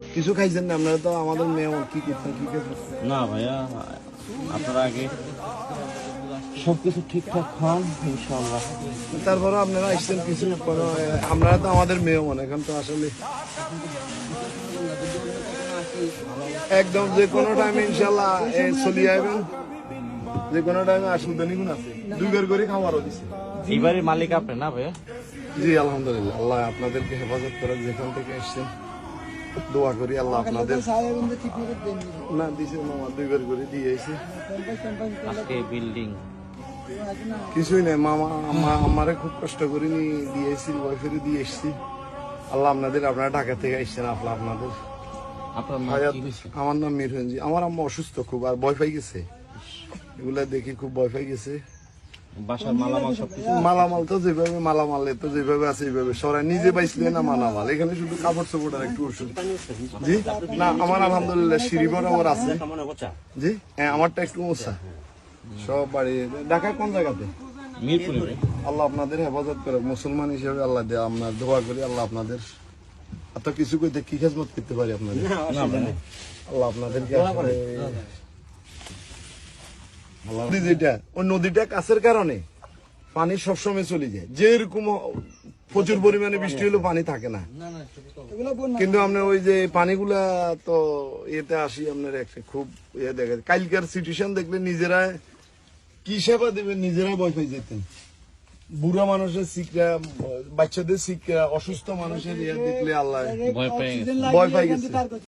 কিছু খাইছেন না? আপনারা তো আমাদের মেয়ে কি করতেন কি না ভাইয়া আপনারা আগে সবকিছু ঠিকঠাক খান ইনশাল্লাহ তারপরে আপনারা আসছেন কিছু আপনারা তো আমাদের মেয়ে মনে এখন তো আসলে একদম যে কোনো টাইমে ইনশাল্লাহ চলি আইবেন। যে কোনো টাইমে আসুন তো নিগুন আছে। দুইবার করে খাবারও দিছে। এইবারের মালিক আপনি না ভাইয়া? জি আলহামদুলিল্লাহ। আল্লাহ আপনাদেরকে হেফাজত করে যেখান থেকে এসছেন দোয়া করি আল্লাহ আপনাদের না। দিছে মামা দুইবার করে দিয়ে এসে আজকে বিল্ডিং কিছুই নাই মামা আমা আমারে খুব কষ্ট করে নিয়ে দিয়েছি ওয়াইফের দিয়ে এসছি আল্লাহ আপনাদের আপনারা ঢাকা থেকে এসছেন আল্লাহ আপনাদের। আমার নাম মিরহনজি। আমার আম্মা অসুস্থ খুব আর ভয় পাই গেছে। এগুলা দেখি খুব ভয় পাই গেছে। মালামাল তো যেভাবে মালামাল তো যেভাবে আছে এইভাবে। সরাই নিজে পাইছিলে না মালামাল। এখানে শুধু কাপড় চোপড় আর একটু ওষুধ। জি? না আমার আলহামদুলিল্লাহ সিঁড়িবর আমার আছে। জি? হ্যাঁ আমারটা একটু মোছা। সব বাড়ি ঢাকা কোন জায়গাতে? মিরপুরে আল্লাহ আপনাদের হেফাজত করে মুসলমান হিসেবে আল্লাহ দেয় আপনার দোয়া করি আল্লাহ আপনাদের এত কিছু কইতে কি খেজমত করতে পারি আপনাদের? আল্লাহ আপনাদেরকে নদী যেটা ওই নদীটা কাছের কারণে পানি সবসময় চলে যায়। যেরকম প্রচুর পরিমাণে বৃষ্টি হলেও পানি থাকে না। কিন্তু আপনার ওই যে পানিগুলা তো ইয়েতে আসি আপনার একটা খুব ইয়ে দেখা। যায় কালকার সিচুয়েশন দেখলে নিজেরা কি সেবা দেবেন? নিজেরা ভয় পেয়ে যেতেন। বুড়া মানুষের শিখরা বাচ্চাদের শিখরা অসুস্থ মানুষের ইয়ে দেখলে আল্লাহ ভয় পেয়ে ভয় পাই গেছে।